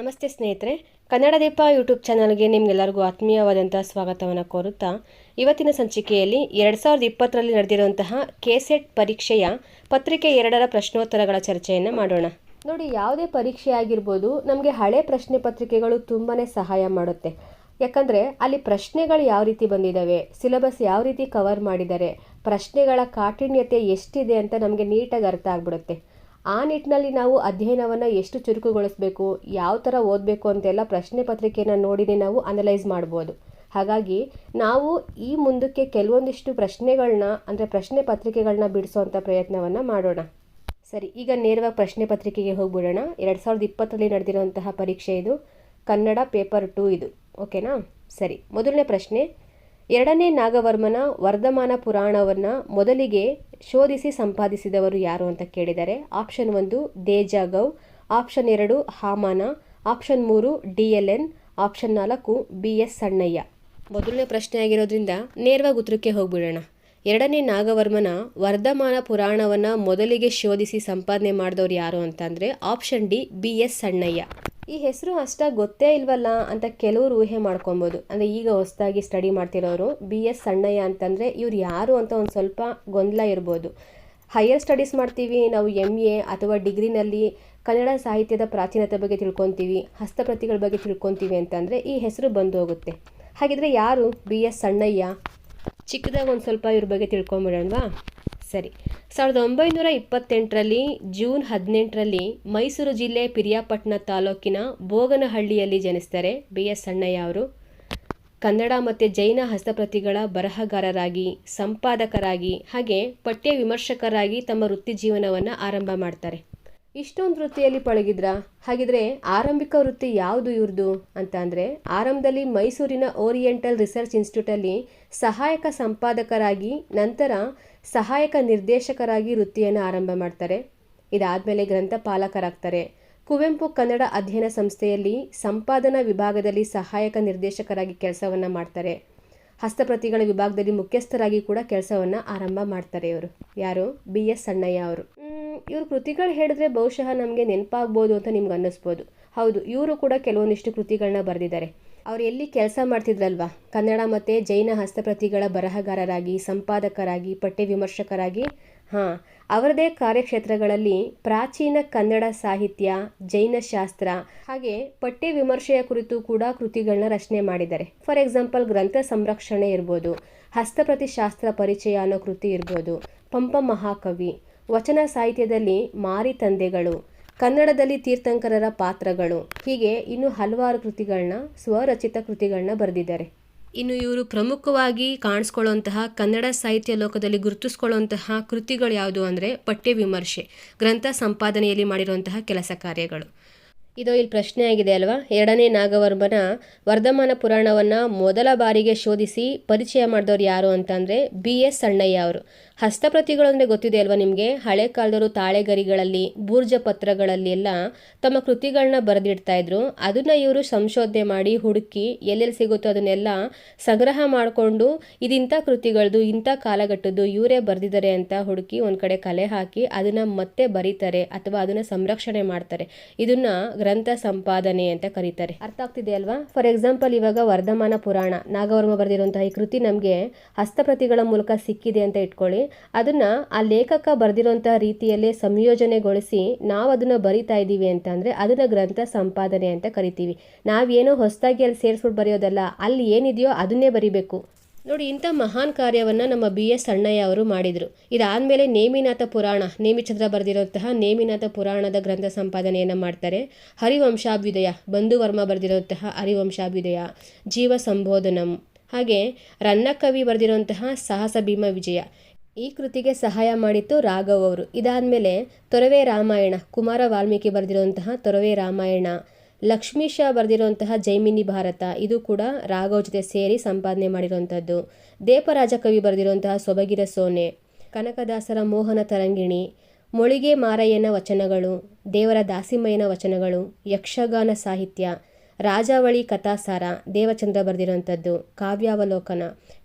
ನಮಸ್ತೆ ಸ್ನೇಹಿತರೆ, ಕನ್ನಡ ದೀಪ ಯೂಟ್ಯೂಬ್ ಚಾನಲ್ಗೆ ನಿಮಗೆಲ್ಲರಿಗೂ ಆತ್ಮೀಯವಾದಂಥ ಸ್ವಾಗತವನ್ನು ಕೋರುತ್ತಾ, ಇವತ್ತಿನ ಸಂಚಿಕೆಯಲ್ಲಿ ಎರಡು ಸಾವಿರದ ಇಪ್ಪತ್ತರಲ್ಲಿ ನಡೆದಿರುವಂತಹ ಕೆಸೆಟ್ ಪರೀಕ್ಷೆಯ ಪತ್ರಿಕೆ ಎರಡರ ಪ್ರಶ್ನೋತ್ತರಗಳ ಚರ್ಚೆಯನ್ನು ಮಾಡೋಣ. ನೋಡಿ, ಯಾವುದೇ ಪರೀಕ್ಷೆ ಆಗಿರ್ಬೋದು, ನಮಗೆ ಹಳೆ ಪ್ರಶ್ನೆ ಪತ್ರಿಕೆಗಳು ತುಂಬಾ ಸಹಾಯ ಮಾಡುತ್ತೆ. ಯಾಕಂದರೆ, ಅಲ್ಲಿ ಪ್ರಶ್ನೆಗಳು ಯಾವ ರೀತಿ ಬಂದಿದ್ದಾವೆ ಸಿಲೆಬಸ್ ಯಾವ ರೀತಿ ಕವರ್ ಮಾಡಿದ್ದಾರೆ ಪ್ರಶ್ನೆಗಳ ಕಾಠಿಣ್ಯತೆ ಎಷ್ಟಿದೆ ಅಂತ ನಮಗೆ ನೀಟಾಗಿ ಅರ್ಥ ಆಗ್ಬಿಡುತ್ತೆ. ಆ ನಿಟ್ಟಿನಲ್ಲಿ ನಾವು ಅಧ್ಯಯನವನ್ನು ಎಷ್ಟು ಚುರುಕುಗೊಳಿಸಬೇಕು, ಯಾವ ಥರ ಓದಬೇಕು ಅಂತೆಲ್ಲ ಪ್ರಶ್ನೆ ಪತ್ರಿಕೆಯನ್ನು ನೋಡಿನೇ ನಾವು ಅನಲೈಸ್ ಮಾಡ್ಬೋದು. ಹಾಗಾಗಿ ನಾವು ಈ ಮುಂದಕ್ಕೆ ಕೆಲವೊಂದಿಷ್ಟು ಪ್ರಶ್ನೆಗಳನ್ನ ಅಂದರೆ ಪ್ರಶ್ನೆ ಪತ್ರಿಕೆಗಳನ್ನ ಬಿಡಿಸುವಂಥ ಪ್ರಯತ್ನವನ್ನು ಮಾಡೋಣ. ಸರಿ, ಈಗ ನೇರವಾಗಿ ಪ್ರಶ್ನೆ ಪತ್ರಿಕೆಗೆ ಹೋಗ್ಬಿಡೋಣ. ಎರಡು ಸಾವಿರದ ಇಪ್ಪತ್ತರಲ್ಲಿ ನಡೆದಿರುವಂತಹ ಪರೀಕ್ಷೆ ಇದು. ಕನ್ನಡ ಪೇಪರ್ ಟು ಇದು. ಓಕೆನಾ ಸರಿ, ಮೊದಲನೇ ಪ್ರಶ್ನೆ. ಎರಡನೇ ನಾಗವರ್ಮನ ವರ್ಧಮಾನ ಪುರಾಣವನ್ನು ಮೊದಲಿಗೆ ಶೋಧಿಸಿ ಸಂಪಾದಿಸಿದವರು ಯಾರು ಅಂತ ಕೇಳಿದರೆ ಆಪ್ಷನ್ ಒಂದು ದೇಜಾಗೌ ಆಪ್ಷನ್ ಎರಡು ಹಾಮಾನ, ಆಪ್ಷನ್ ಮೂರು ಡಿ ಎಲ್ ಎನ್, ಆಪ್ಷನ್ ನಾಲ್ಕು ಬಿ ಎಸ್ ಸಣ್ಣಯ್ಯ. ಮೊದಲನೇ ಪ್ರಶ್ನೆ ಆಗಿರೋದ್ರಿಂದ ನೇರವಾಗಿ ಉತ್ತರಕ್ಕೆ ಹೋಗ್ಬಿಡೋಣ. ಎರಡನೇ ನಾಗವರ್ಮನ ವರ್ಧಮಾನ ಪುರಾಣವನ್ನು ಮೊದಲಿಗೆ ಶೋಧಿಸಿ ಸಂಪಾದನೆ ಮಾಡಿದವರು ಯಾರು ಅಂತಂದರೆ option D B S Sannaiah. ಈ ಹೆಸರು ಅಷ್ಟಾಗಿ ಗೊತ್ತೇ ಇಲ್ವಲ್ಲ ಅಂತ ಕೆಲವರು ಊಹೆ ಮಾಡ್ಕೊಬೋದು. ಅಂದರೆ ಈಗ ಹೊಸದಾಗಿ ಸ್ಟಡಿ ಮಾಡ್ತಿರೋರು ಬಿ ಎಸ್ ಸಣ್ಣಯ್ಯ ಅಂತಂದರೆ ಇವ್ರು ಯಾರು ಅಂತ ಒಂದು ಸ್ವಲ್ಪ ಗೊಂದಲ ಇರ್ಬೋದು. ಹೈಯರ್ ಸ್ಟಡೀಸ್ ಮಾಡ್ತೀವಿ, ನಾವು ಎಂ ಎ ಅಥವಾ ಡಿಗ್ರಿನಲ್ಲಿ ಕನ್ನಡ ಸಾಹಿತ್ಯದ ಪ್ರಾಚೀನತೆ ಬಗ್ಗೆ ತಿಳ್ಕೊತೀವಿ, ಹಸ್ತಪ್ರತಿಗಳ ಬಗ್ಗೆ ತಿಳ್ಕೊತೀವಿ ಅಂತಂದರೆ ಈ ಹೆಸರು ಬಂದು ಹೋಗುತ್ತೆ. ಹಾಗಿದ್ರೆ ಯಾರು ಬಿ ಎಸ್ ಸಣ್ಣಯ್ಯ? ಚಿಕ್ಕದಾಗ ಒಂದು ಸ್ವಲ್ಪ ಇವ್ರ ಬಗ್ಗೆ ತಿಳ್ಕೊಂಬಿಡೋಣವಾ? ಸರಿ. ಸಾವಿರದ ಒಂಬೈನೂರ ಇಪ್ಪತ್ತೆಂಟರಲ್ಲಿ ಜೂನ್ ಹದಿನೆಂಟರಲ್ಲಿ ಮೈಸೂರು ಜಿಲ್ಲೆ ಪಿರಿಯಾಪಟ್ಟಣ ತಾಲೂಕಿನ ಬೋಗನಹಳ್ಳಿಯಲ್ಲಿ ಜನಿಸ್ತಾರೆ ಬಿ ಎಸ್ ಸಣ್ಣಯ್ಯ ಅವರು. ಕನ್ನಡ ಮತ್ತು ಜೈನ ಹಸ್ತಪ್ರತಿಗಳ ಬರಹಗಾರರಾಗಿ, ಸಂಪಾದಕರಾಗಿ, ಹಾಗೆ ಪಠ್ಯ ವಿಮರ್ಶಕರಾಗಿ ತಮ್ಮ ವೃತ್ತಿ ಜೀವನವನ್ನು ಆರಂಭ ಮಾಡ್ತಾರೆ. ಇಷ್ಟೊಂದು ವೃತ್ತಿಯಲ್ಲಿ ಪಳಗಿದ್ರ? ಹಾಗಿದ್ರೆ ಆರಂಭಿಕ ವೃತ್ತಿ ಯಾವುದು ಇವ್ರದ್ದು ಅಂತ ಅಂದರೆ ಆರಂಭದಲ್ಲಿ ಮೈಸೂರಿನ ಓರಿಯೆಂಟಲ್ ರಿಸರ್ಚ್ ಇನ್ಸ್ಟಿಟ್ಯೂಟಲ್ಲಿ ಸಹಾಯಕ ಸಂಪಾದಕರಾಗಿ, ನಂತರ ಸಹಾಯಕ ನಿರ್ದೇಶಕರಾಗಿ ವೃತ್ತಿಯನ್ನು ಆರಂಭ ಮಾಡ್ತಾರೆ. ಇದಾದಮೇಲೆ ಗ್ರಂಥಪಾಲಕರಾಗ್ತಾರೆ. ಕುವೆಂಪು ಕನ್ನಡ ಅಧ್ಯಯನ ಸಂಸ್ಥೆಯಲ್ಲಿ ಸಂಪಾದನಾ ವಿಭಾಗದಲ್ಲಿ ಸಹಾಯಕ ನಿರ್ದೇಶಕರಾಗಿ ಕೆಲಸವನ್ನು ಮಾಡ್ತಾರೆ. ಹಸ್ತಪ್ರತಿಗಳ ವಿಭಾಗದಲ್ಲಿ ಮುಖ್ಯಸ್ಥರಾಗಿ ಕೂಡ ಕೆಲಸವನ್ನು ಆರಂಭ ಮಾಡ್ತಾರೆ ಇವರು. ಯಾರು? ಬಿ ಎಸ್ ಸಣ್ಣಯ್ಯ ಅವರು. ಇವ್ರ ಕೃತಿಗಳು ಹೇಳಿದ್ರೆ ಬಹುಶಃ ನಮಗೆ ನೆನಪಾಗ್ಬೋದು ಅಂತ ನಿಮ್ಗೆ ಅನ್ನಿಸ್ಬೋದು. ಹೌದು, ಇವರು ಕೂಡ ಕೆಲವೊಂದಿಷ್ಟು ಕೃತಿಗಳನ್ನ ಬರೆದಿದ್ದಾರೆ. ಅವ್ರು ಎಲ್ಲಿ ಕೆಲಸ ಮಾಡ್ತಿದ್ರಲ್ವಾ? ಕನ್ನಡ ಮತ್ತು ಜೈನ ಹಸ್ತಪ್ರತಿಗಳ ಬರಹಗಾರರಾಗಿ, ಸಂಪಾದಕರಾಗಿ, ಪಠ್ಯ ವಿಮರ್ಶಕರಾಗಿ ಹಾಂ, ಅವರದೇ ಕಾರ್ಯಕ್ಷೇತ್ರಗಳಲ್ಲಿ ಪ್ರಾಚೀನ ಕನ್ನಡ ಸಾಹಿತ್ಯ, ಜೈನ ಶಾಸ್ತ್ರ, ಹಾಗೆ ಪಠ್ಯ ವಿಮರ್ಶೆಯ ಕುರಿತು ಕೂಡ ಕೃತಿಗಳನ್ನ ರಚನೆ ಮಾಡಿದ್ದಾರೆ. ಫಾರ್ ಎಕ್ಸಾಂಪಲ್, ಗ್ರಂಥ ಸಂರಕ್ಷಣೆ ಇರ್ಬೋದು, ಹಸ್ತಪ್ರತಿ ಶಾಸ್ತ್ರ ಪರಿಚಯ ಅನ್ನೋ ಕೃತಿ ಇರ್ಬೋದು, ಪಂಪ ಮಹಾಕವಿ, ವಚನ ಸಾಹಿತ್ಯದಲ್ಲಿ ಮಾರಿ ತಂದೆಗಳು, ಕನ್ನಡದಲ್ಲಿ ತೀರ್ಥಂಕರರ ಪಾತ್ರಗಳು, ಹೀಗೆ ಇನ್ನು ಹಲವಾರು ಕೃತಿಗಳನ್ನ ಸ್ವರಚಿತ ಕೃತಿಗಳನ್ನ ಬರೆದಿದ್ದಾರೆ. ಇನ್ನು ಇವರು ಪ್ರಮುಖವಾಗಿ ಕಾಣಿಸ್ಕೊಳ್ಳುವಂತಹ ಕನ್ನಡ ಸಾಹಿತ್ಯ ಲೋಕದಲ್ಲಿ ಗುರುತಿಸ್ಕೊಳ್ಳುವಂತಹ ಕೃತಿಗಳು ಯಾವುದು ಅಂದರೆ ಪಠ್ಯ ವಿಮರ್ಶೆ, ಗ್ರಂಥ ಸಂಪಾದನೆಯಲ್ಲಿ ಮಾಡಿರುವಂತಹ ಕೆಲಸ ಕಾರ್ಯಗಳು. ಇದು ಇಲ್ಲಿ ಪ್ರಶ್ನೆ ಆಗಿದೆ ಅಲ್ವಾ? ಎರಡನೇ ನಾಗವರ್ಮನ ವರ್ಧಮಾನ ಪುರಾಣವನ್ನು ಮೊದಲ ಬಾರಿಗೆ ಶೋಧಿಸಿ ಪರಿಚಯ ಮಾಡಿದವರು ಯಾರು ಅಂತಂದರೆ ಬಿ ಎಸ್ ಸಣ್ಣಯ್ಯ ಅವರು. ಹಸ್ತಪ್ರತಿಗಳು ಅಂದರೆ ಗೊತ್ತಿದೆ ಅಲ್ವಾ ನಿಮಗೆ? ಹಳೆ ಕಾಲದವರು ತಾಳೆಗರಿಗಳಲ್ಲಿ, ಬೂರ್ಜ ಪತ್ರಗಳಲ್ಲಿ ಎಲ್ಲ ತಮ್ಮ ಕೃತಿಗಳನ್ನ ಬರೆದಿಡ್ತಾ ಇದ್ರು. ಅದನ್ನು ಇವರು ಸಂಶೋಧನೆ ಮಾಡಿ, ಹುಡುಕಿ ಎಲ್ಲೆಲ್ಲಿ ಸಿಗುತ್ತೋ ಅದನ್ನೆಲ್ಲ ಸಂಗ್ರಹ ಮಾಡಿಕೊಂಡು ಇದಿಂಥ ಕೃತಿಗಳದು ಇಂಥ ಕಾಲಘಟ್ಟದ್ದು ಇವರೇ ಬರೆದಿದ್ದಾರೆ ಅಂತ ಹುಡುಕಿ ಒಂದು ಕಡೆ ಕಲೆ ಹಾಕಿ ಅದನ್ನು ಮತ್ತೆ ಬರೀತಾರೆ ಅಥವಾ ಅದನ್ನು ಸಂರಕ್ಷಣೆ ಮಾಡ್ತಾರೆ. ಇದನ್ನು ಗ್ರಂಥ ಸಂಪಾದನೆ ಅಂತ ಕರೀತಾರೆ. ಅರ್ಥ ಆಗ್ತಿದೆ ಅಲ್ವಾ? ಫಾರ್ ಎಕ್ಸಾಂಪಲ್ ಇವಾಗ ವರ್ಧಮಾನ ಪುರಾಣ, ನಾಗವರ್ಮ ಬರೆದಿರುವಂತಹ ಈ ಕೃತಿ ನಮಗೆ ಹಸ್ತಪ್ರತಿಗಳ ಮೂಲಕ ಸಿಕ್ಕಿದೆ ಅಂತ ಇಟ್ಕೊಳ್ಳಿ. ಅದನ್ನ ಆ ಲೇಖಕ ಬರೆದಿರುವಂತಹ ರೀತಿಯಲ್ಲೇ ಸಂಯೋಜನೆಗೊಳಿಸಿ ನಾವು ಅದನ್ನ ಬರಿತಾ ಇದ್ದೀವಿ ಅಂತಂದ್ರೆ ಅದನ್ನ ಗ್ರಂಥ ಸಂಪಾದನೆ ಅಂತ ಕರಿತೀವಿ. ನಾವೇನೋ ಹೊಸದಾಗಿ ಅಲ್ಲಿ ಸೇರಿಸ್ಬಿಟ್ಟು ಬರೆಯೋದಲ್ಲ, ಅಲ್ಲಿ ಏನಿದೆಯೋ ಅದನ್ನೇ ಬರಿಬೇಕು. ನೋಡಿ, ಇಂಥ ಮಹಾನ್ ಕಾರ್ಯವನ್ನು ನಮ್ಮ ಬಿ ಎಸ್ ಅಣ್ಣಯ್ಯ ಅವರು ಮಾಡಿದರು. ಇದಾದಮೇಲೆ ನೇಮಿನಾಥ ಪುರಾಣ, ನೇಮಿಚಂದ್ರ ಬರೆದಿರುವಂತಹ ನೇಮಿನಾಥ ಪುರಾಣದ ಗ್ರಂಥ ಸಂಪಾದನೆಯನ್ನು ಮಾಡ್ತಾರೆ. ಹರಿವಂಶಾಭ್ಯುದಯ, ಬಂಧುವರ್ಮ ಬರೆದಿರುವಂತಹ ಹರಿವಂಶಾಭ್ಯುದಯ ಜೀವ ಸಂಬೋಧನಂ ಹಾಗೆ ರನ್ನಕವಿ ಬರೆದಿರುವಂತಹ ಸಾಹಸ ಭೀಮ ವಿಜಯ. ಈ ಕೃತಿಗೆ ಸಹಾಯ ಮಾಡಿತ್ತು ರಾಘವ್ ಅವರು. ಇದಾದಮೇಲೆ ತೊರವೆ ರಾಮಾಯಣ, ಕುಮಾರ ವಾಲ್ಮೀಕಿ ಬರೆದಿರುವಂತಹ ತೊರವೆ ರಾಮಾಯಣ ಲಕ್ಷ್ಮೀಶ ಬರೆದಿರುವಂತಹ ಜೈಮಿನಿ ಭಾರತ, ಇದು ಕೂಡ ರಾಘವ್ ಜೊತೆ ಸೇರಿ ಸಂಪಾದನೆ ಮಾಡಿರುವಂಥದ್ದು ದೇಪರಾಜ ಕವಿ ಬರೆದಿರುವಂತಹ ಸೊಬಗಿರ ಸೋನೆ, ಕನಕದಾಸರ ಮೋಹನ ತರಂಗಿಣಿ, ಮೊಳಿಗೆ ಮಾರಯ್ಯನ ವಚನಗಳು, ದೇವರ ದಾಸಿಮಯ್ಯನ ವಚನಗಳು, ಯಕ್ಷಗಾನ ಸಾಹಿತ್ಯ, ರಾಜಾವಳಿ ಕಥಾಸಾರ, ದೇವಚಂದ್ರ ಬರೆದಿರುವಂಥದ್ದು ಕಾವ್ಯಾವಲೋಕನ.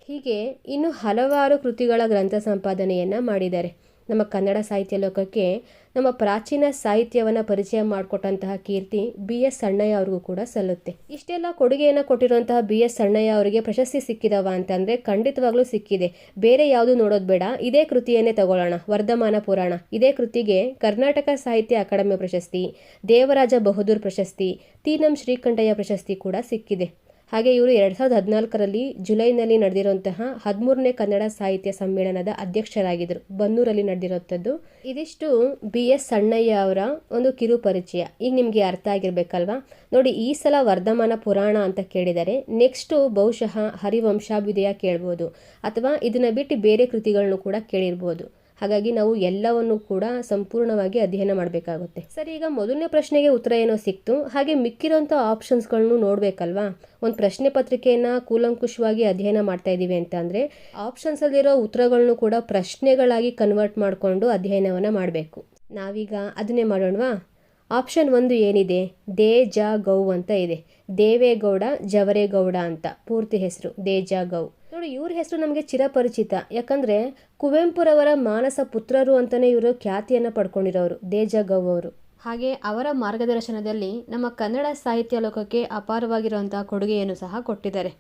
ಹೀಗೆ ಇನ್ನು ಹಲವಾರು ಕೃತಿಗಳ ಗ್ರಂಥ ಸಂಪಾದನೆಯನ್ನು ಮಾಡಿದ್ದಾರೆ. ನಮ್ಮ ಕನ್ನಡ ಸಾಹಿತ್ಯ ಲೋಕಕ್ಕೆ ನಮ್ಮ ಪ್ರಾಚೀನ ಸಾಹಿತ್ಯವನ್ನು ಪರಿಚಯ ಮಾಡಿಕೊಟ್ಟಂತಹ ಕೀರ್ತಿ ಬಿ. ಎಸ್. ಸಣ್ಣಯ್ಯ ಅವ್ರಿಗೂ ಕೂಡ ಸಲ್ಲುತ್ತೆ. ಇಷ್ಟೆಲ್ಲ ಕೊಡುಗೆಯನ್ನು ಕೊಟ್ಟಿರುವಂತಹ ಬಿ. ಎಸ್. ಸಣ್ಣಯ್ಯ ಅವರಿಗೆ ಪ್ರಶಸ್ತಿ ಸಿಕ್ಕಿದವ ಅಂತಂದರೆ ಖಂಡಿತವಾಗ್ಲೂ ಸಿಕ್ಕಿದೆ. ಬೇರೆ ಯಾವುದು ನೋಡೋದು ಬೇಡ. ಇದೇ ಕೃತಿಯನ್ನೇ ತಗೊಳ್ಳೋಣ. ವರ್ಧಮಾನ ಪುರಾಣ. ಇದೇ ಕೃತಿಗೆ ಕರ್ನಾಟಕ ಸಾಹಿತ್ಯ ಅಕಾಡೆಮಿ ಪ್ರಶಸ್ತಿ, ದೇವರಾಜ ಬಹದ್ದೂರ್ ಪ್ರಶಸ್ತಿ, ತೀನಂ ಶ್ರೀಕಂಠಯ್ಯ ಪ್ರಶಸ್ತಿ ಕೂಡ ಸಿಕ್ಕಿದೆ. ಹಾಗೆ ಇವರು ಎರಡು ಸಾವಿರದ ಹದಿನಾಲ್ಕರಲ್ಲಿ ಜುಲೈನಲ್ಲಿ ನಡೆದಿರುವಂತಹ ಹದಿಮೂರನೇ ಕನ್ನಡ ಸಾಹಿತ್ಯ ಸಮ್ಮೇಳನದ ಅಧ್ಯಕ್ಷರಾಗಿದ್ದರು. ಬನ್ನೂರಲ್ಲಿ ನಡೆದಿರುವಂಥದ್ದು. ಇದಿಷ್ಟು ಬಿ ಎಸ್ ಸಣ್ಣಯ್ಯ ಅವರ ಒಂದು ಕಿರು ಪರಿಚಯ. ಈಗ ನಿಮಗೆ ಅರ್ಥ ಆಗಿರ್ಬೇಕಲ್ವಾ? ನೋಡಿ, ಈ ಸಲ ವರ್ಧಮಾನ ಪುರಾಣ ಅಂತ ಕೇಳಿದರೆ ನೆಕ್ಸ್ಟು ಬಹುಶಃ ಹರಿವಂಶಾಭ್ಯುದಯ ಕೇಳ್ಬೋದು. ಅಥವಾ ಇದನ್ನು ಬಿಟ್ಟು ಬೇರೆ ಕೃತಿಗಳನ್ನು ಕೂಡ ಕೇಳಿರ್ಬೋದು. ಹಾಗಾಗಿ ನಾವು ಎಲ್ಲವನ್ನು ಕೂಡ ಸಂಪೂರ್ಣವಾಗಿ ಅಧ್ಯಯನ ಮಾಡಬೇಕಾಗುತ್ತೆ. ಸರಿ, ಈಗ ಮೊದಲನೇ ಪ್ರಶ್ನೆಗೆ ಉತ್ತರ ಏನೋ ಸಿಕ್ತು. ಹಾಗೆ ಮಿಕ್ಕಿರೋಂಥ ಆಪ್ಷನ್ಸ್ಗಳನ್ನು ನೋಡಬೇಕಲ್ವಾ? ಒಂದು ಪ್ರಶ್ನೆ ಪತ್ರಿಕೆಯನ್ನು ಕೂಲಂಕುಷವಾಗಿ ಅಧ್ಯಯನ ಮಾಡ್ತಾ ಇದ್ದೀವಿ ಅಂತ ಅಂದರೆ, ಆಪ್ಷನ್ಸಲ್ಲಿರೋ ಉತ್ತರಗಳನ್ನು ಕೂಡ ಪ್ರಶ್ನೆಗಳಾಗಿ ಕನ್ವರ್ಟ್ ಮಾಡಿಕೊಂಡು ಅಧ್ಯಯನವನ್ನು ಮಾಡಬೇಕು. ನಾವೀಗ ಅದನ್ನೇ ಮಾಡೋಣವಾ? ಆಪ್ಷನ್ ಒಂದು ಏನಿದೆ? ದೇ ಜ ಗೌ ಅಂತ ಇದೆ. ದೇವೇಗೌಡ, ಜವರೇಗೌಡ ಅಂತ. ಪೂರ್ತಿ ಹೆಸರು. ದೇ ಜ ಗೌ. ನೋಡಿ, ಇವ್ರ ಹೆಸರು ನಮಗೆ ಚಿರಪರಿಚಿತ. ಯಾಕಂದರೆ, ಕುವೆಂಪುರವರ ಮಾನಸ ಪುತ್ರರು ಅಂತಲೇ ಇವರು ಖ್ಯಾತಿಯನ್ನು ಪಡ್ಕೊಂಡಿರೋರು, ದೇಜಗೌ ಅವರು. ಹಾಗೆ ಅವರ ಮಾರ್ಗದರ್ಶನದಲ್ಲಿ ನಮ್ಮ ಕನ್ನಡ ಸಾಹಿತ್ಯ ಲೋಕಕ್ಕೆ ಅಪಾರವಾಗಿರುವಂತಹ ಕೊಡುಗೆಯನ್ನು ಸಹ ಕೊಟ್ಟಿದ್ದಾರೆ.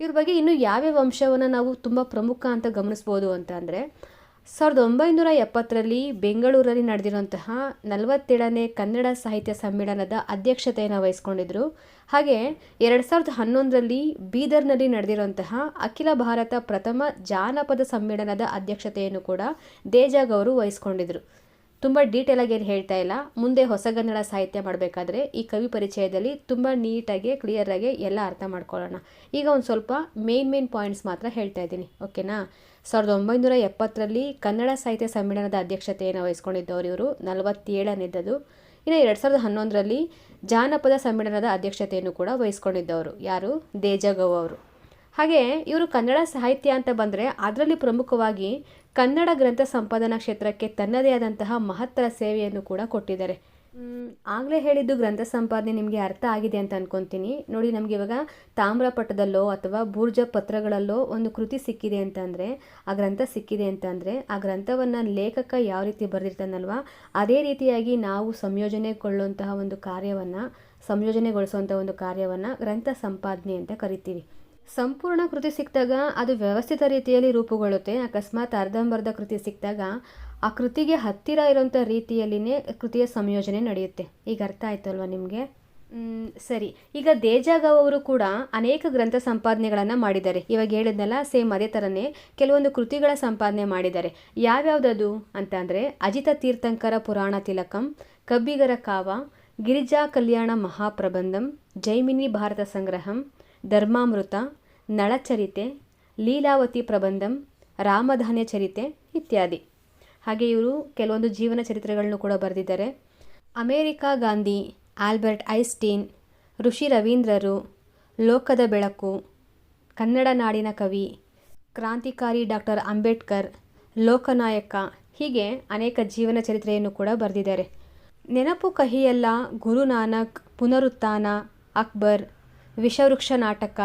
ಇವ್ರ ಬಗ್ಗೆ ಇನ್ನು ಯಾವ್ಯಾವ ಅಂಶವನ್ನು ನಾವು ತುಂಬ ಪ್ರಮುಖ ಅಂತ ಗಮನಿಸ್ಬೋದು ಅಂತ ಅಂದರೆ ಸಾವಿರದ ಒಂಬೈನೂರ ಎಪ್ಪತ್ತರಲ್ಲಿ ಬೆಂಗಳೂರಲ್ಲಿ ನಡೆದಿರುವಂತಹ ನಲವತ್ತೇಳನೇ ಕನ್ನಡ ಸಾಹಿತ್ಯ ಸಮ್ಮೇಳನದ ಅಧ್ಯಕ್ಷತೆಯನ್ನು ವಹಿಸ್ಕೊಂಡಿದ್ರು. ಹಾಗೆ ಎರಡು ಸಾವಿರದ ಹನ್ನೊಂದರಲ್ಲಿ ಬೀದರ್ನಲ್ಲಿ ನಡೆದಿರುವಂತಹ ಅಖಿಲ ಭಾರತ ಪ್ರಥಮ ಜಾನಪದ ಸಮ್ಮೇಳನದ ಅಧ್ಯಕ್ಷತೆಯನ್ನು ಕೂಡ ದೇಜಾಗ್ ಅವರು ವಹಿಸ್ಕೊಂಡಿದ್ರು. ತುಂಬ ಡೀಟೇಲಾಗಿ ಏನು ಹೇಳ್ತಾ ಇಲ್ಲ. ಮುಂದೆ ಹೊಸಗನ್ನಡ ಸಾಹಿತ್ಯ ಮಾಡಬೇಕಾದ್ರೆ ಈ ಕವಿ ಪರಿಚಯದಲ್ಲಿ ತುಂಬ ನೀಟಾಗಿ ಕ್ಲಿಯರಾಗಿ ಎಲ್ಲ ಅರ್ಥ ಮಾಡ್ಕೊಳ್ಳೋಣ. ಈಗ ಒಂದು ಸ್ವಲ್ಪ ಮೇನ್ ಮೇನ್ ಪಾಯಿಂಟ್ಸ್ ಮಾತ್ರ ಹೇಳ್ತಾ ಇದ್ದೀನಿ. ಓಕೆನಾ ಸಾವಿರದ ಒಂಬೈನೂರ ಎಪ್ಪತ್ತರಲ್ಲಿ ಕನ್ನಡ ಸಾಹಿತ್ಯ ಸಮ್ಮೇಳನದ ಅಧ್ಯಕ್ಷತೆಯನ್ನು ವಹಿಸ್ಕೊಂಡಿದ್ದವರು ಇವರು, ನಲವತ್ತೇಳನೇದ್ದು. ಇನ್ನು ಎರಡು ಸಾವಿರದ ಹನ್ನೊಂದರಲ್ಲಿ ಜಾನಪದ ಸಮ್ಮೇಳನದ ಅಧ್ಯಕ್ಷತೆಯನ್ನು ಕೂಡ ವಹಿಸ್ಕೊಂಡಿದ್ದವರು. ಯಾರು? ದೇಜಗೌ ಅವರು. ಹಾಗೆ ಇವರು ಕನ್ನಡ ಸಾಹಿತ್ಯ ಅಂತ ಬಂದರೆ ಅದರಲ್ಲಿ ಪ್ರಮುಖವಾಗಿ ಕನ್ನಡ ಗ್ರಂಥ ಸಂಪಾದನಾ ಕ್ಷೇತ್ರಕ್ಕೆ ತನ್ನದೇ ಆದಂತಹ ಮಹತ್ತರ ಸೇವೆಯನ್ನು ಕೂಡ ಕೊಟ್ಟಿದ್ದಾರೆ. ಆಗಲೇ ಹೇಳಿದ್ದು ಗ್ರಂಥ ಸಂಪಾದನೆ ನಿಮಗೆ ಅರ್ಥ ಆಗಿದೆ ಅಂತ ಅನ್ಕೊತೀನಿ. ನೋಡಿ ನಮಗೆ ಇವಾಗ ತಾಮ್ರಪಟದಲ್ಲೋ ಅಥವಾ ಬೂರ್ಜ ಪತ್ರಗಳಲ್ಲೋ ಒಂದು ಕೃತಿ ಸಿಕ್ಕಿದೆ ಅಂತಂದರೆ ಆ ಗ್ರಂಥ ಸಿಕ್ಕಿದೆ ಅಂತಂದರೆ ಆ ಗ್ರಂಥವನ್ನು ಲೇಖಕ ಯಾವ ರೀತಿ ಬರೆದಿರ್ತಾನಲ್ವ ಅದೇ ರೀತಿಯಾಗಿ ನಾವು ಸಂಯೋಜನೆಗೊಳ್ಳುವಂತಹ ಒಂದು ಕಾರ್ಯವನ್ನು ಸಂಯೋಜನೆಗೊಳಿಸುವಂಥ ಒಂದು ಕಾರ್ಯವನ್ನು ಗ್ರಂಥ ಸಂಪಾದನೆ ಅಂತ ಕರಿತೀವಿ. ಸಂಪೂರ್ಣ ಕೃತಿ ಸಿಕ್ಕಿದಾಗ ಅದು ವ್ಯವಸ್ಥಿತ ರೀತಿಯಲ್ಲಿ ರೂಪುಗೊಳ್ಳುತ್ತೆ. ಅಕಸ್ಮಾತ್ ಅರ್ಧಂಬರ್ಧ ಕೃತಿ ಸಿಕ್ಕಿದಾಗ ಆ ಕೃತಿಗೆ ಹತ್ತಿರ ಇರೋಂಥ ರೀತಿಯಲ್ಲಿನೇ ಕೃತಿಯ ಸಂಯೋಜನೆ ನಡೆಯುತ್ತೆ. ಈಗ ಅರ್ಥ ಆಯ್ತಲ್ವ ನಿಮಗೆ? ಸರಿ. ಈಗ ದೇಜಾಗವ್ ಅವರು ಕೂಡ ಅನೇಕ ಗ್ರಂಥ ಸಂಪಾದನೆಗಳನ್ನು ಮಾಡಿದ್ದಾರೆ. ಇವಾಗ ಹೇಳಿದ್ನಲ್ಲ, ಸೇಮ್ ಅದೇ ಥರನೇ ಕೆಲವೊಂದು ಕೃತಿಗಳ ಸಂಪಾದನೆ ಮಾಡಿದ್ದಾರೆ. ಯಾವ್ಯಾವ್ದದು ಅಂತ ಅಂದರೆ, ಅಜಿತ ತೀರ್ಥಂಕರ ಪುರಾಣ ತಿಲಕಂ, ಕಬ್ಬಿಗರ ಕಾವ, ಗಿರಿಜಾ ಕಲ್ಯಾಣ ಮಹಾಪ್ರಬಂಧಂ, ಜೈಮಿನಿ ಭಾರತ ಸಂಗ್ರಹಂ ಧರ್ಮಾಮೃತ, ನಳಚರಿತೆ, ಲೀಲಾವತಿ ಪ್ರಬಂಧಂ, ರಾಮಧಾನ್ಯ ಚರಿತೆ ಇತ್ಯಾದಿ. ಹಾಗೆ ಇವರು ಕೆಲವೊಂದು ಜೀವನ ಚರಿತ್ರೆಗಳನ್ನು ಕೂಡ ಬರೆದಿದ್ದಾರೆ. ಅಮೇರಿಕಾ ಗಾಂಧಿ, ಆಲ್ಬರ್ಟ್ ಐಸ್ಟೀನ್ ಋಷಿ ರವೀಂದ್ರರು, ಲೋಕದ ಬೆಳಕು, ಕನ್ನಡ ನಾಡಿನ ಕವಿ, ಕ್ರಾಂತಿಕಾರಿ ಡಾಕ್ಟರ್ ಅಂಬೇಡ್ಕರ್, ಲೋಕನಾಯಕ ಹೀಗೆ ಅನೇಕ ಜೀವನ ಚರಿತ್ರೆಯನ್ನು ಕೂಡ ಬರೆದಿದ್ದಾರೆ. ನೆನಪು ಕಹಿಯಲ್ಲ ಗುರುನಾನಕ್, ಪುನರುತ್ಥಾನ, ಅಕ್ಬರ್ ವಿಷವೃಕ್ಷ ನಾಟಕ,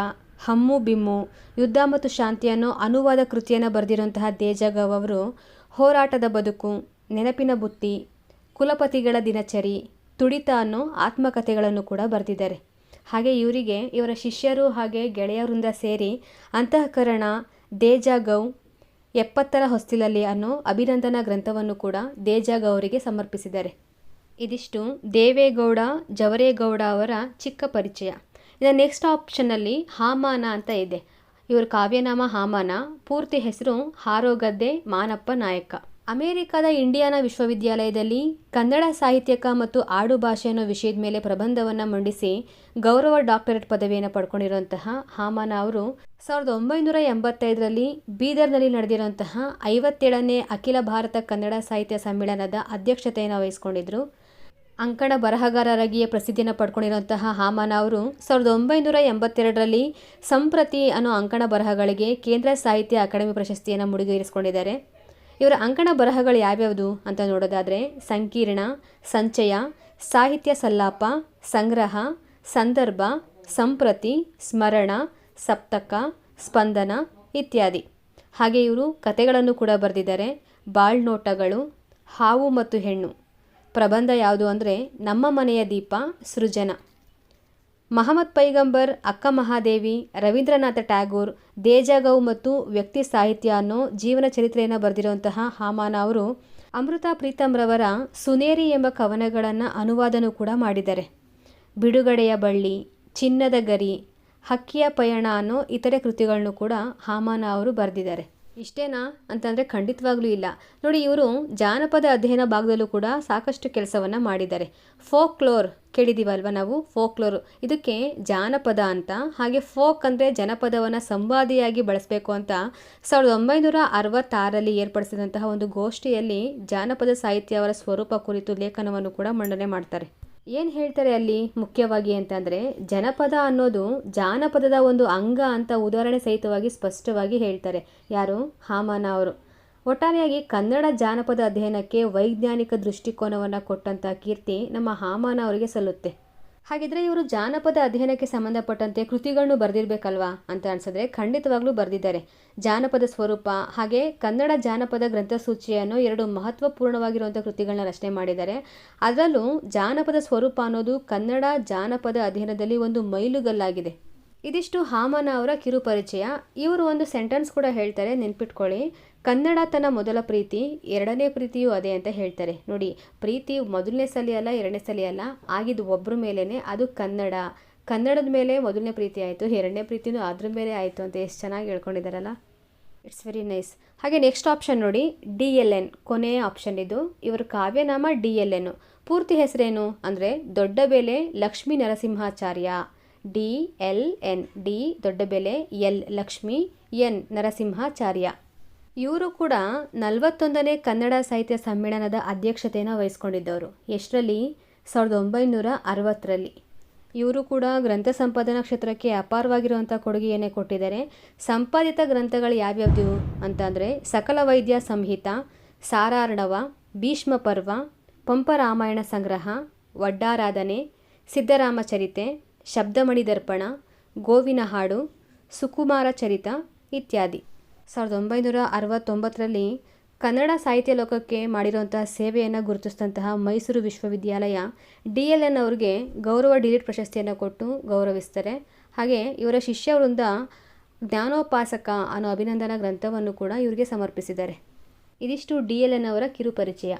ಹಮ್ಮು ಬಿಮ್ಮು, ಯುದ್ಧ ಮತ್ತು ಶಾಂತಿ ಅನ್ನೋ ಅನುವಾದ ಕೃತಿಯನ್ನು ಬರೆದಿರುವಂತಹ ದೇಜಗವ್ ಅವರು ಹೋರಾಟದ ಬದುಕು, ನೆನಪಿನ ಬುತ್ತಿ, ಕುಲಪತಿಗಳ ದಿನಚರಿ, ತುಡಿತ ಅನ್ನೋ ಆತ್ಮಕಥೆಗಳನ್ನು ಕೂಡ ಬರೆದಿದ್ದಾರೆ. ಹಾಗೆ ಇವರಿಗೆ, ಇವರ ಶಿಷ್ಯರು ಹಾಗೆ ಗೆಳೆಯರಿಂದ ಸೇರಿ ಅಂತಃಕರಣ ದೇಜಾಗೌ ಎಪ್ಪತ್ತರ ಹೊಸ್ತಿಲಲ್ಲಿ ಅನ್ನೋ ಅಭಿನಂದನಾ ಗ್ರಂಥವನ್ನು ಕೂಡ ದೇಜಾಗೌ ಅವರಿಗೆ ಸಮರ್ಪಿಸಿದ್ದಾರೆ. ಇದಿಷ್ಟು ದೇವೇಗೌಡ, ಜವರೇಗೌಡ ಅವರ ಚಿಕ್ಕ ಪರಿಚಯ. ಇನ್ನು ನೆಕ್ಸ್ಟ್ ಆಪ್ಷನ್ನಲ್ಲಿ ಹಾಮಾನ ಅಂತ ಇದೆ. ಇವರ ಕಾವ್ಯನಾಮ ಹಾಮಾನ. ಪೂರ್ತಿ ಹೆಸರು ಹಾರೋಗದ್ದೆ ಮಾನಪ್ಪ ನಾಯಕ. ಅಮೆರಿಕದ ಇಂಡಿಯಾನಾ ವಿಶ್ವವಿದ್ಯಾಲಯದಲ್ಲಿ ಕನ್ನಡ ಸಾಹಿತ್ಯಕ ಮತ್ತು ಆಡು ಭಾಷೆ ಅನ್ನೋ ವಿಷಯದ ಮೇಲೆ ಪ್ರಬಂಧವನ್ನು ಮಂಡಿಸಿ ಗೌರವ ಡಾಕ್ಟರೇಟ್ ಪದವಿಯನ್ನು ಪಡ್ಕೊಂಡಿರುವಂತಹ ಹಾಮಾನ ಅವರು ಸಾವಿರದ ಒಂಬೈನೂರ ಎಂಬತ್ತೈದರಲ್ಲಿ ಬೀದರ್ನಲ್ಲಿ ನಡೆದಿರುವಂತಹ ಐವತ್ತೇಳನೇ ಅಖಿಲ ಭಾರತ ಕನ್ನಡ ಸಾಹಿತ್ಯ ಸಮ್ಮೇಳನದ ಅಧ್ಯಕ್ಷತೆಯನ್ನು ವಹಿಸ್ಕೊಂಡಿದ್ರು. ಅಂಕಣ ಬರಹಗಾರರಾಗಿಯೇ ಪ್ರಸಿದ್ಧಿಯನ್ನು ಪಡ್ಕೊಂಡಿರುವಂತಹ ಹಾಮನ ಅವರು ಸಾವಿರದ ಒಂಬೈನೂರ ಎಂಬತ್ತೆರಡರಲ್ಲಿ ಸಂಪ್ರತಿ ಅನ್ನೋ ಅಂಕಣ ಬರಹಗಳಿಗೆ ಕೇಂದ್ರ ಸಾಹಿತ್ಯ ಅಕಾಡೆಮಿ ಪ್ರಶಸ್ತಿಯನ್ನು ಮುಡಿಗೇರಿಸಿಕೊಂಡಿದ್ದಾರೆ. ಇವರ ಅಂಕಣ ಬರಹಗಳು ಯಾವ್ಯಾವುದು ಅಂತ ನೋಡೋದಾದರೆ ಸಂಕೀರ್ಣ, ಸಂಚಯ, ಸಾಹಿತ್ಯ ಸಲ್ಲಾಪ, ಸಂಗ್ರಹ, ಸಂದರ್ಭ, ಸಂಪ್ರತಿ, ಸ್ಮರಣ, ಸಪ್ತಕ, ಸ್ಪಂದನ ಇತ್ಯಾದಿ. ಹಾಗೆ ಇವರು ಕತೆಗಳನ್ನು ಕೂಡ ಬರೆದಿದ್ದಾರೆ. ಬಾಳ್ನೋಟಗಳು, ಹಾವು ಮತ್ತು ಹೆಣ್ಣು. ಪ್ರಬಂಧ ಯಾವುದು ಅಂದರೆ ನಮ್ಮ ಮನೆಯ ದೀಪ, ಸೃಜನ. ಮಹಮ್ಮದ್ ಪೈಗಂಬರ್, ಅಕ್ಕ ಮಹಾದೇವಿ, ರವೀಂದ್ರನಾಥ ಟ್ಯಾಗೋರ್, ದೇಜಗೌ ಮತ್ತು ವ್ಯಕ್ತಿ ಸಾಹಿತ್ಯ ಅನ್ನೋ ಜೀವನ ಚರಿತ್ರೆಯನ್ನು ಬರೆದಿರುವಂತಹ ಹಾಮಾನ ಅವರು ಅಮೃತ ಪ್ರೀತಮ್ರವರ ಸುನೇರಿ ಎಂಬ ಕವನಗಳನ್ನು ಅನುವಾದನೂ ಕೂಡ ಮಾಡಿದ್ದಾರೆ. ಬಿಡುಗಡೆಯ ಬಳ್ಳಿ, ಚಿನ್ನದ ಗರಿ, ಹಕ್ಕಿಯ ಪಯಣ ಅನ್ನೋ ಇತರೆ ಕೃತಿಗಳನ್ನು ಕೂಡ ಹಾಮಾನ ಅವರು ಬರೆದಿದ್ದಾರೆ. ಇಷ್ಟೇನಾ ಅಂತಂದರೆ ಖಂಡಿತವಾಗ್ಲೂ ಇಲ್ಲ. ನೋಡಿ, ಇವರು ಜಾನಪದ ಅಧ್ಯಯನ ಭಾಗದಲ್ಲೂ ಕೂಡ ಸಾಕಷ್ಟು ಕೆಲಸವನ್ನು ಮಾಡಿದ್ದಾರೆ. ಫೋಕ್ಲೋರ್ ಕೇಳಿದ್ದೀವಲ್ವ ನಾವು? ಫೋಕ್ಲೋರ್. ಇದಕ್ಕೆ ಜಾನಪದ ಅಂತ, ಹಾಗೆ ಫೋಕ್ ಅಂದರೆ ಜನಪದವನ್ನು ಸಂವಾದಿಯಾಗಿ ಬಳಸಬೇಕು ಅಂತ ಸಾವಿರದ ಒಂಬೈನೂರ ಅರವತ್ತಾರಲ್ಲಿ ಏರ್ಪಡಿಸಿದಂತಹ ಒಂದು ಗೋಷ್ಠಿಯಲ್ಲಿ ಜಾನಪದ ಸಾಹಿತ್ಯ ಅವರ ಸ್ವರೂಪ ಕುರಿತು ಲೇಖನವನ್ನು ಕೂಡ ಮಂಡನೆ ಮಾಡ್ತಾರೆ. ಏನು ಹೇಳ್ತಾರೆ ಅಲ್ಲಿ ಮುಖ್ಯವಾಗಿ ಅಂತಂದರೆ ಜನಪದ ಅನ್ನೋದು ಜಾನಪದದ ಒಂದು ಅಂಗ ಅಂತ ಉದಾಹರಣೆ ಸಹಿತವಾಗಿ ಸ್ಪಷ್ಟವಾಗಿ ಹೇಳ್ತಾರೆ. ಯಾರು? ಹಾಮನ ಅವರು. ಒಟ್ಟಾರೆಯಾಗಿ ಕನ್ನಡ ಜಾನಪದ ಅಧ್ಯಯನಕ್ಕೆ ವೈಜ್ಞಾನಿಕ ದೃಷ್ಟಿಕೋನವನ್ನು ಕೊಟ್ಟಂಥ ಕೀರ್ತಿ ನಮ್ಮ ಹಾಮನ ಅವರಿಗೆ ಸಲ್ಲುತ್ತೆ. ಹಾಗಿದ್ರೆ ಇವರು ಜಾನಪದ ಅಧ್ಯಯನಕ್ಕೆ ಸಂಬಂಧಪಟ್ಟಂತೆ ಕೃತಿಗಳನ್ನು ಬರೆದಿರ್ಬೇಕಲ್ವಾ ಅಂತ ಅನ್ಸಿದ್ರೆ ಖಂಡಿತವಾಗ್ಲೂ ಬರೆದಿದ್ದಾರೆ. ಜಾನಪದ ಸ್ವರೂಪ ಹಾಗೆ ಕನ್ನಡ ಜಾನಪದ ಗ್ರಂಥಸೂಚಿಯನ್ನು ಎರಡು ಮಹತ್ವಪೂರ್ಣವಾಗಿರುವಂಥ ಕೃತಿಗಳನ್ನ ರಚನೆ ಮಾಡಿದ್ದಾರೆ. ಅದರಲ್ಲೂ ಜಾನಪದ ಸ್ವರೂಪ ಅನ್ನೋದು ಕನ್ನಡ ಜಾನಪದ ಅಧ್ಯಯನದಲ್ಲಿ ಒಂದು ಮೈಲುಗಲ್ಲಾಗಿದೆ. ಇದಿಷ್ಟು ಹಾಮನ ಅವರ ಕಿರುಪರಿಚಯ. ಇವರು ಒಂದು ಸೆಂಟೆನ್ಸ್ ಕೂಡ ಹೇಳ್ತಾರೆ ನೆನ್ಪಿಟ್ಕೊಳ್ಳಿ. ಕನ್ನಡ ತನ್ನ ಮೊದಲ ಪ್ರೀತಿ ಎರಡನೇ ಪ್ರೀತಿಯೂ ಅದೇ ಅಂತ ಹೇಳ್ತಾರೆ. ನೋಡಿ, ಪ್ರೀತಿ ಮೊದಲನೇ ಸಲ ಅಲ್ಲ, ಎರಡನೇ ಸಲ ಅಲ್ಲ, ಆಗಿದ್ದು ಒಬ್ಬರ ಮೇಲೇ ಅದು ಕನ್ನಡ. ಕನ್ನಡದ ಮೇಲೆ ಮೊದಲನೇ ಪ್ರೀತಿ ಆಯಿತು, ಎರಡನೇ ಪ್ರೀತಿನೂ ಅದ್ರ ಮೇಲೆ ಆಯಿತು ಅಂತ ಎಷ್ಟು ಚೆನ್ನಾಗಿ ಹೇಳ್ಕೊಂಡಿದ್ದಾರಲ್ಲ ಇಟ್ಸ್ ವೆರಿ ನೈಸ್ ಹಾಗೆ ನೆಕ್ಸ್ಟ್ ಆಪ್ಷನ್ ನೋಡಿ ಡಿ ಎಲ್ ಎನ್ ಕೊನೆಯ ಆಪ್ಷನ್ ಇದು. ಇವರ ಕಾವ್ಯನಾಮ ಡಿ ಎಲ್ ಎನ್ ಪೂರ್ತಿ ಹೆಸರೇನು? ಅಂದರೆ Doddabele Lakshmi Narasimhacharya. D L N D Doddabele L Lakshmi, N Narasimhacharya. ಇವರು ಕೂಡ ನಲವತ್ತೊಂದನೇ ಕನ್ನಡ ಸಾಹಿತ್ಯ ಸಮ್ಮೇಳನದ ಅಧ್ಯಕ್ಷತೆಯನ್ನು ವಹಿಸ್ಕೊಂಡಿದ್ದವರು. ಎಷ್ಟರಲ್ಲಿ? ಸಾವಿರದ ಒಂಬೈನೂರ ಅರವತ್ತರಲ್ಲಿ. ಇವರು ಕೂಡ ಗ್ರಂಥ ಸಂಪಾದನಾ ಕ್ಷೇತ್ರಕ್ಕೆ ಅಪಾರವಾಗಿರುವಂಥ ಕೊಡುಗೆಯನ್ನೇ ಕೊಟ್ಟಿದ್ದಾರೆ. ಸಂಪಾದಿತ ಗ್ರಂಥಗಳು ಯಾವ್ಯಾವ್ದು ಅಂತಂದರೆ ಸಕಲ ವೈದ್ಯ ಸಂಹಿತ, ಸಾರಾರ್ಣವ, ಭೀಷ್ಮ ಪರ್ವ, ಪಂಪ ರಾಮಾಯಣ ಸಂಗ್ರಹ, ವಡ್ಡಾರಾಧನೆ ಸಿದ್ದರಾಮಚರಿತೆ ಶಬ್ದಮಣಿ ದರ್ಪಣ ಗೋವಿನ ಹಾಡು, ಸುಕುಮಾರ ಚರಿತ ಇತ್ಯಾದಿ. ಸಾವಿರದ ಒಂಬೈನೂರ ಅರವತ್ತೊಂಬತ್ತರಲ್ಲಿ ಕನ್ನಡ ಸಾಹಿತ್ಯ ಲೋಕಕ್ಕೆ ಮಾಡಿರುವಂತಹ ಸೇವೆಯನ್ನು ಗುರುತಿಸಿದಂತಹ ಮೈಸೂರು ವಿಶ್ವವಿದ್ಯಾಲಯ ಡಿ ಎಲ್ ಎನ್ ಅವ್ರಿಗೆ ಗೌರವ ಡಿಲೀಟ್ ಪ್ರಶಸ್ತಿಯನ್ನು ಕೊಟ್ಟು ಗೌರವಿಸ್ತಾರೆ. ಹಾಗೆ ಇವರ ಶಿಷ್ಯವೃಂದ ಜ್ಞಾನೋಪಾಸಕ ಅನ್ನೋ ಅಭಿನಂದನಾ ಗ್ರಂಥವನ್ನು ಕೂಡ ಇವರಿಗೆ ಸಮರ್ಪಿಸಿದ್ದಾರೆ. ಇದಿಷ್ಟು ಡಿ ಎಲ್ ಎನ್ ಅವರ ಕಿರುಪರಿಚಯ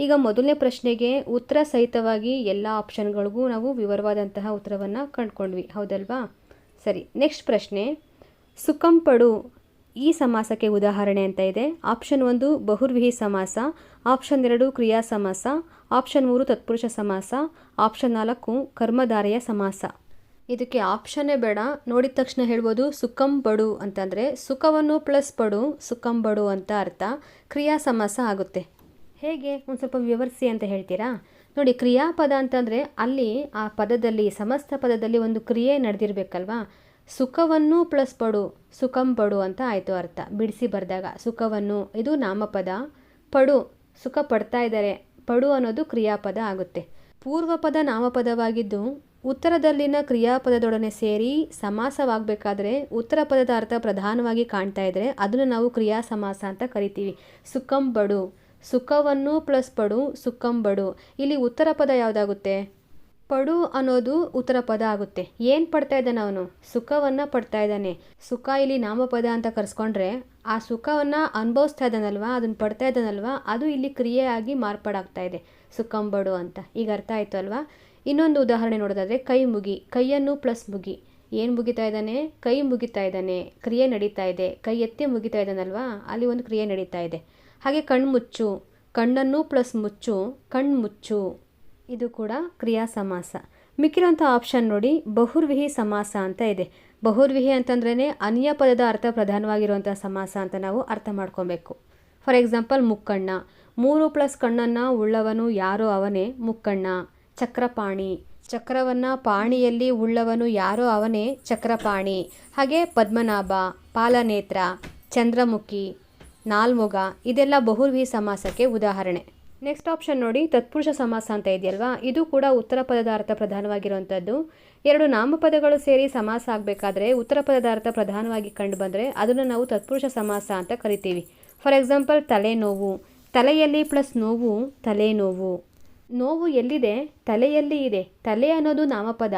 ಈಗ ಮೊದಲನೇ ಪ್ರಶ್ನೆಗೆ ಉತ್ತರ ಸಹಿತವಾಗಿ ಎಲ್ಲ ಆಪ್ಷನ್ಗಳಿಗೂ ನಾವು ವಿವರವಾದಂತಹ ಉತ್ತರವನ್ನು ಕಂಡುಕೊಂಡ್ವಿ. ಹೌದಲ್ವಾ? ಸರಿ, ನೆಕ್ಸ್ಟ್ ಪ್ರಶ್ನೆ. ಸುಕಂಪಡು ಈ ಸಮಾಸಕ್ಕೆ ಉದಾಹರಣೆ ಅಂತ ಇದೆ. ಆಪ್ಷನ್ ಒಂದು, ಬಹುರ್ವಿಹಿ ಸಮಾಸ. ಆಪ್ಷನ್ ಎರಡು, ಕ್ರಿಯಾ ಸಮಾಸ. ಆಪ್ಷನ್ ಮೂರು, ತತ್ಪುರುಷ ಸಮಾಸ. ಆಪ್ಷನ್ ನಾಲ್ಕು, ಕರ್ಮಧಾರೆಯ ಸಮಾಸ. ಇದಕ್ಕೆ ಆಪ್ಷನ್ನೇ ಬೇಡ. ನೋಡಿದ ತಕ್ಷಣ ಹೇಳ್ಬೋದು, ಸುಖಂ ಬಡು ಅಂತಂದರೆ ಸುಖವನ್ನು ಪ್ಲಸ್ ಬಡು, ಸುಖಂ ಬಡು ಅಂತ ಅರ್ಥ. ಕ್ರಿಯಾ ಸಮಾಸ ಆಗುತ್ತೆ. ಹೇಗೆ? ಒಂದು ಸ್ವಲ್ಪ ವಿವರಿಸಿ ಅಂತ ಹೇಳ್ತೀರಾ? ನೋಡಿ, ಕ್ರಿಯಾಪದ ಅಂತಂದರೆ ಅಲ್ಲಿ ಆ ಪದದಲ್ಲಿ, ಸಮಸ್ತ ಪದದಲ್ಲಿ ಒಂದು ಕ್ರಿಯೆ ನಡೆದಿರ್ಬೇಕಲ್ವಾ? ಸುಖವನ್ನು ಪ್ಲಸ್ ಪಡು, ಸುಖಂ ಪಡು ಅಂತ ಆಯಿತು ಅರ್ಥ. ಬಿಡಿಸಿ ಬರೆದಾಗ ಸುಖವನ್ನು, ಇದು ನಾಮಪದ. ಪಡು, ಸುಖ ಪಡ್ತಾ ಇದ್ದಾರೆ. ಪಡು ಅನ್ನೋದು ಕ್ರಿಯಾಪದ ಆಗುತ್ತೆ. ಪೂರ್ವಪದ ನಾಮಪದವಾಗಿದ್ದು ಉತ್ತರದಲ್ಲಿನ ಕ್ರಿಯಾಪದದೊಡನೆ ಸೇರಿ ಸಮಾಸವಾಗಬೇಕಾದ್ರೆ ಉತ್ತರ ಪದದ ಅರ್ಥ ಪ್ರಧಾನವಾಗಿ ಕಾಣ್ತಾ ಇದ್ದರೆ ಅದನ್ನು ನಾವು ಕ್ರಿಯಾ ಸಮಾಸ ಅಂತ ಕರಿತೀವಿ. ಸುಖಂ ಬಡು ಸುಖವನ್ನು ಪ್ಲಸ್ ಪಡು ಸುಕ್ಕಂಬಡು ಇಲ್ಲಿ ಉತ್ತರ ಪದ ಯಾವುದಾಗುತ್ತೆ? ಪಡು ಅನ್ನೋದು ಉತ್ತರ ಪದ ಆಗುತ್ತೆ. ಏನು ಪಡ್ತಾ ಇದ್ದಾನೆ ಅವನು? ಸುಖವನ್ನು ಪಡ್ತಾ ಇದ್ದಾನೆ. ಸುಖ ಇಲ್ಲಿ ನಾಮಪದ ಅಂತ ಕರೆಸ್ಕೊಂಡ್ರೆ ಆ ಸುಖವನ್ನು ಅನುಭವಿಸ್ತಾ ಇದ್ದಾನಲ್ವಾ? ಅದನ್ನು ಪಡ್ತಾ ಇದ್ದಾನಲ್ವಾ? ಅದು ಇಲ್ಲಿ ಕ್ರಿಯೆಯಾಗಿ ಮಾರ್ಪಾಡಾಗ್ತಾ ಇದೆ. ಸುಖಂಬಡು ಅಂತ. ಈಗ ಅರ್ಥ ಆಯಿತು ಅಲ್ವಾ? ಇನ್ನೊಂದು ಉದಾಹರಣೆ ನೋಡೋದಾದರೆ ಕೈ ಮುಗಿ. ಕೈಯನ್ನು ಪ್ಲಸ್ ಮುಗಿ. ಏನು ಮುಗಿತಾ ಇದ್ದಾನೆ? ಕೈ ಮುಗಿತಾ ಇದ್ದಾನೆ. ಕ್ರಿಯೆ ನಡೀತಾ ಇದೆ. ಕೈ ಎತ್ತಿ ಮುಗಿತಾ ಇದ್ದಾನಲ್ವಾ? ಅಲ್ಲಿ ಒಂದು ಕ್ರಿಯೆ ನಡೀತಾ ಇದೆ. ಹಾಗೆ ಕಣ್ಮುಚ್ಚು ಕಣ್ಣನ್ನು ಪ್ಲಸ್ ಮುಚ್ಚು. ಕಣ್ಮುಚ್ಚು ಇದು ಕೂಡ ಕ್ರಿಯಾ ಸಮಾಸ. ಮಿಕ್ಕಿರೋಂಥ ಆಪ್ಷನ್ ನೋಡಿ, ಬಹುರ್ವಿಹಿ ಸಮಾಸ ಅಂತ ಇದೆ. ಬಹುರ್ವಿಹಿ ಅಂತಂದ್ರೇ ಅನ್ಯ ಪದದ ಅರ್ಥ ಪ್ರಧಾನವಾಗಿರುವಂಥ ಸಮಾಸ ಅಂತ ನಾವು ಅರ್ಥ ಮಾಡ್ಕೊಬೇಕು. ಫಾರ್ ಎಕ್ಸಾಂಪಲ್ ಮುಕ್ಕಣ್ಣ. ಮೂರು ಪ್ಲಸ್ ಕಣ್ಣನ್ನು ಉಳ್ಳವನು ಯಾರೋ ಅವನೇ ಮುಕ್ಕಣ್ಣ. ಚಕ್ರಪಾಣಿ. ಚಕ್ರವನ್ನು ಪಾಣಿಯಲ್ಲಿ ಉಳ್ಳವನು ಯಾರೋ ಅವನೇ ಚಕ್ರಪಾಣಿ. ಹಾಗೆ ಪದ್ಮನಾಭ, ಪಾಲನೇತ್ರ, ಚಂದ್ರಮುಖಿ, ನಾಲ್ಮುಗ ಇದೆಲ್ಲ ಬಹುರ್ವಿ ಸಮಾಸಕ್ಕೆ ಉದಾಹರಣೆ. ನೆಕ್ಸ್ಟ್ ಆಪ್ಷನ್ ನೋಡಿ, ತತ್ಪುರುಷ ಸಮಾಸ ಅಂತ ಇದೆಯಲ್ವಾ? ಇದು ಕೂಡ ಉತ್ತರ ಪದದ ಅರ್ಥ ಪ್ರಧಾನವಾಗಿರುವಂಥದ್ದು. ಎರಡು ನಾಮಪದಗಳು ಸೇರಿ ಸಮಾಸ ಆಗಬೇಕಾದ್ರೆ ಉತ್ತರ ಪದದ ಅರ್ಥ ಪ್ರಧಾನವಾಗಿ ಕಂಡು ಬಂದರೆ ಅದನ್ನು ನಾವು ತತ್ಪುರುಷ ಸಮಾಸ ಅಂತ ಕರಿತೀವಿ. ಫಾರ್ ಎಕ್ಸಾಂಪಲ್ ತಲೆನೋವು. ತಲೆಯಲ್ಲಿ ಪ್ಲಸ್ ನೋವು, ತಲೆನೋವು. ನೋವು ಎಲ್ಲಿದೆ? ತಲೆಯಲ್ಲಿ ಇದೆ. ತಲೆ ಅನ್ನೋದು ನಾಮಪದ,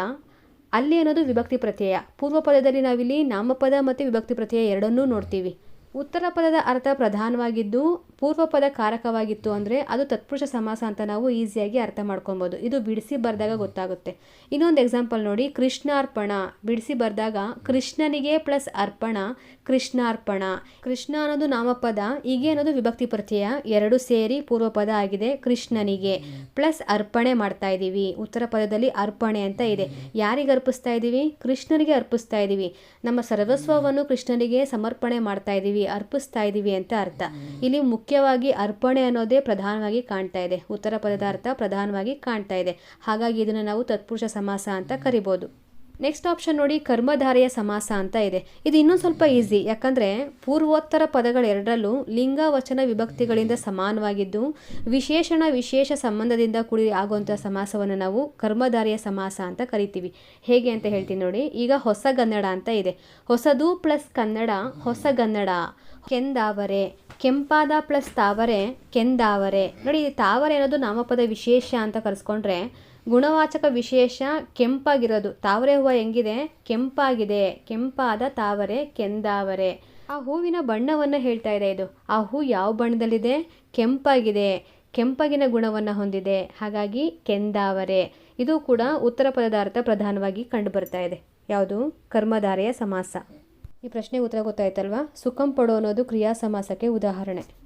ಅಲ್ಲಿ ಅನ್ನೋದು ವಿಭಕ್ತಿ ಪ್ರತ್ಯಯ. ಪೂರ್ವ ಪದದಲ್ಲಿ ನಾವಿಲ್ಲಿ ನಾಮಪದ ಮತ್ತು ವಿಭಕ್ತಿ ಪ್ರತ್ಯಯ ಎರಡನ್ನೂ ನೋಡ್ತೀವಿ. ಉತ್ತರ ಪದದ ಅರ್ಥ ಪ್ರಧಾನವಾಗಿದ್ದು ಪೂರ್ವ ಪದ ಕಾರಕವಾಗಿತ್ತು ಅಂದರೆ ಅದು ತತ್ಪುರುಷ ಸಮಾಸ ಅಂತ ನಾವು ಈಸಿಯಾಗಿ ಅರ್ಥ ಮಾಡ್ಕೊಬೋದು ಇದು ಬಿಡಿಸಿ ಬರೆದಾಗ ಗೊತ್ತಾಗುತ್ತೆ. ಇನ್ನೊಂದು ಎಕ್ಸಾಂಪಲ್ ನೋಡಿ, ಕೃಷ್ಣಾರ್ಪಣ. ಬಿಡಿಸಿ ಬರೆದಾಗ ಕೃಷ್ಣನಿಗೆ ಪ್ಲಸ್ ಅರ್ಪಣ, ಕೃಷ್ಣಾರ್ಪಣ. ಕೃಷ್ಣ ಅನ್ನೋದು ನಾಮಪದ, ಹೀಗೆ ಅನ್ನೋದು ವಿಭಕ್ತಿ ಪ್ರತ್ಯಯ ಎರಡು ಸೇರಿ ಪೂರ್ವ ಪದ ಆಗಿದೆ ಕೃಷ್ಣನಿಗೆ. ಪ್ಲಸ್ ಅರ್ಪಣೆ ಮಾಡ್ತಾ ಇದ್ದೀವಿ. ಉತ್ತರ ಪದದಲ್ಲಿ ಅರ್ಪಣೆ ಅಂತ ಇದೆ. ಯಾರಿಗೆ ಅರ್ಪಿಸ್ತಾ ಇದ್ದೀವಿ? ಕೃಷ್ಣನಿಗೆ ಅರ್ಪಿಸ್ತಾ ಇದ್ದೀವಿ. ನಮ್ಮ ಸರ್ವಸ್ವವನ್ನು ಕೃಷ್ಣನಿಗೆ ಸಮರ್ಪಣೆ ಮಾಡ್ತಾ ಇದ್ದೀವಿ, ಅರ್ಪಿಸ್ತಾ ಇದ್ದೀವಿ ಅಂತ ಅರ್ಥ. ಇಲ್ಲಿ ಮುಖ್ಯವಾಗಿ ಅರ್ಪಣೆ ಅನ್ನೋದೇ ಪ್ರಧಾನವಾಗಿ ಕಾಣ್ತಾ ಇದೆ. ಉತ್ತರ ಪದದ ಅರ್ಥ ಪ್ರಧಾನವಾಗಿ ಕಾಣ್ತಾ ಇದೆ. ಹಾಗಾಗಿ ಇದನ್ನು ನಾವು ತತ್ಪುರುಷ ಸಮಾಸ ಅಂತ ಕರಿಬೋದು. ನೆಕ್ಸ್ಟ್ ಆಪ್ಷನ್ ನೋಡಿ, ಕರ್ಮಧಾರೆಯ ಸಮಾಸ ಅಂತ ಇದೆ. ಇದು ಇನ್ನೊಂದು ಸ್ವಲ್ಪ ಈಸಿ ಯಾಕಂದರೆ ಪೂರ್ವೋತ್ತರ ಪದಗಳೆರಡರಲ್ಲೂ ಲಿಂಗ, ವಚನ, ವಿಭಕ್ತಿಗಳಿಂದ ಸಮಾನವಾಗಿದ್ದು, ವಿಶೇಷಣ, ವಿಶೇಷ ಸಂಬಂಧದಿಂದ ಕೂಡಿ ಆಗುವಂಥ ಸಮಾಸವನ್ನು ನಾವು ಕರ್ಮಧಾರೆಯ ಸಮಾಸ ಅಂತ ಕರಿತೀವಿ. ಹೇಗೆ ಅಂತ ಹೇಳ್ತೀನಿ ನೋಡಿ, ಈಗ ಹೊಸಗನ್ನಡ ಅಂತ ಇದೆ. ಹೊಸದು ಪ್ಲಸ್ ಕನ್ನಡ ಹೊಸಗನ್ನಡ ಕೆಂದಾವರೆ. ಕೆಂಪಾದ ಪ್ಲಸ್ ತಾವರೆ, ಕೆಂದಾವರೆ. ನೋಡಿ, ತಾವರೆ ಅನ್ನೋದು ನಾಮಪದ ವಿಶೇಷ ಅಂತ ಕರೆಸ್ಕೊಂಡ್ರೆ ಗುಣವಾಚಕ ವಿಶೇಷ ಕೆಂಪಾಗಿರೋದು. ತಾವರೆ ಹೂವು ಹೆಂಗಿದೆ? ಕೆಂಪಾಗಿದೆ. ಕೆಂಪಾದ ತಾವರೆ, ಕೆಂದಾವರೆ. ಆ ಹೂವಿನ ಬಣ್ಣವನ್ನು ಹೇಳ್ತಾ ಇದೆ ಇದು. ಆ ಹೂ ಯಾವ ಬಣ್ಣದಲ್ಲಿದೆ? ಕೆಂಪಾಗಿದೆ. ಕೆಂಪಗಿನ ಗುಣವನ್ನು ಹೊಂದಿದೆ. ಹಾಗಾಗಿ ಕೆಂದಾವರೆ. ಇದು ಕೂಡ ಉತ್ತರ ಪದಾರ್ಥ ಪ್ರಧಾನವಾಗಿ ಕಂಡುಬರ್ತಾ ಇದೆ. ಯಾವುದು? ಕರ್ಮಧಾರೆಯ ಸಮಾಸ. ಈ ಪ್ರಶ್ನೆಗೆ ಉತ್ತರ ಗೊತ್ತಾಯ್ತಲ್ವಾ? ಸುಖಂ ಪಡೋ ಅನ್ನೋದು ಕ್ರಿಯಾ ಸಮಾಸಕ್ಕೆ ಉದಾಹರಣೆ.